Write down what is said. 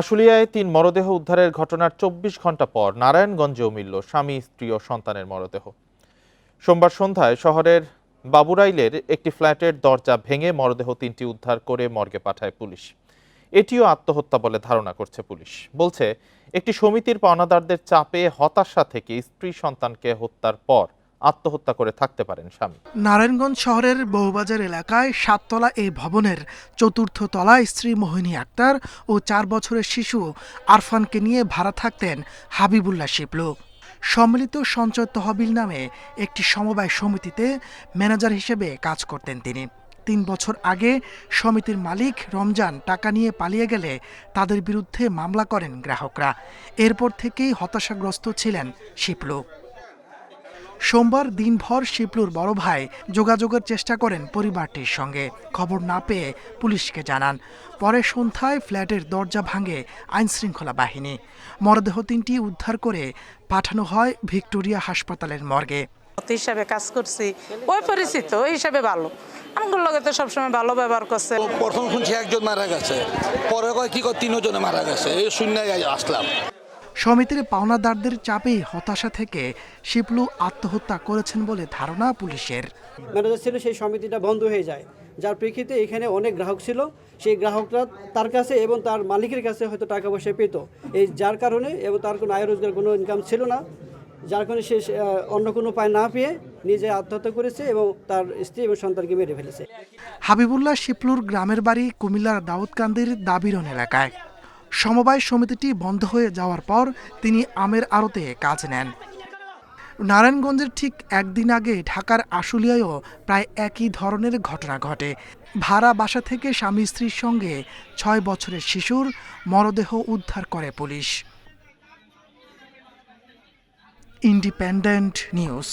আশুলিয়ায় তিন মরদেহ উদ্ধারের ঘটনার চব্বিশ ঘণ্টা পর নারায়ণগঞ্জেও মিলল স্বামী, স্ত্রী ও সন্তানের মরদেহ। সোমবার সন্ধ্যায় শহরের বাবুরাইলের একটি ফ্ল্যাটের দরজা ভেঙে মরদেহ তিনটি উদ্ধার করে মর্গে পাঠায় পুলিশ। এটিও আত্মহত্যা বলে ধারণা করছে পুলিশ। বলছে, একটি সমিতির পাওনাদারদের চাপে হতাশা থেকে স্ত্রী সন্তানকে হত্যার পর আত্মহত্যা করে থাকতে পারেন স্বামী। নারায়ণগঞ্জ শহরের বহুবাজার এলাকায় সাততলা এই ভবনের চতুর্থ তলায় স্ত্রী মোহিনী আক্তার ও চার বছরের শিশু আরফানকে নিয়ে ভাড়া থাকতেন হাবিবুল্লাহ শিবলু। সম্মিলিত সঞ্চয় তহবিল নামে একটি সমবায় সমিতিতে ম্যানেজার হিসেবে কাজ করতেন তিনি। তিন বছর আগে সমিতির মালিক রমজান টাকা নিয়ে পালিয়ে গেলে তাদের বিরুদ্ধে মামলা করেন গ্রাহকরা। এরপর থেকেই হতাশাগ্রস্ত ছিলেন শিপলু সোমবার দিনভর শিপলুর বড় ভাই যোগাযোগের চেষ্টা করেন পরিবারটির সঙ্গে। খবর না পেয়ে পুলিশকে জানান। পরে সন্ধ্যায় ফ্ল্যাটের দরজা ভাঙে আইনশৃঙ্খলা বাহিনী। মরদেহ তিনটি উদ্ধার করে পাঠানো হয় ভিক্টোরিয়া হাসপাতালের মর্গে। হিসাবে কাজ করছি। ওই পরিচিত ওই হিসাবে ভালো। আমার লগে তো সবসময় ভালো ব্যবহার করছে। প্রথম শুনছি একজন মারা গেছে। পরে কয় কি কয় তিনজনে মারা গেছে। এই শূন্য আসলাম। সমিতির পাওনাদারদের চাপে হতাশা থেকে শিপলু আত্মহত্যা করেছেন বলে ধারণা পুলিশের। ম্যানেজার ছিল সেই সমিতিটা বন্ধ হয়ে যায়। যার প্রেক্ষিতে এখানে অনেক গ্রাহক ছিল। সেই গ্রাহকরা তার কাছে এবং তার মালিকের কাছে হয়তো টাকা পয়সা পেত। এই যার কারণে এবং তার কোনো আয় রোজগার কোনো ইনকাম ছিল না। যার কারণে সে অন্য কোনো উপায় না পেয়ে নিজে আত্মহত্যা করেছে এবং তার স্ত্রী এবং সন্তানকে মেরে ফেলেছে। হাবিবুল্লাহ শিপলুর গ্রামের বাড়ি কুমিল্লার দাউদকান্দির দাবিরন এলাকায়। সমবায় সমিতিটি বন্ধ হয়ে যাওয়ার পর তিনি আমের আড়তে কাজ নেন। নারায়ণগঞ্জের ঠিক একদিন আগে ঢাকার আশুলিয়ায়ও প্রায় একই ধরনের ঘটনা ঘটে। ভাড়া বাসা থেকে স্বামী স্ত্রীর সঙ্গে ছয় বছরের শিশুর মরদেহ উদ্ধার করে পুলিশ। Independent news.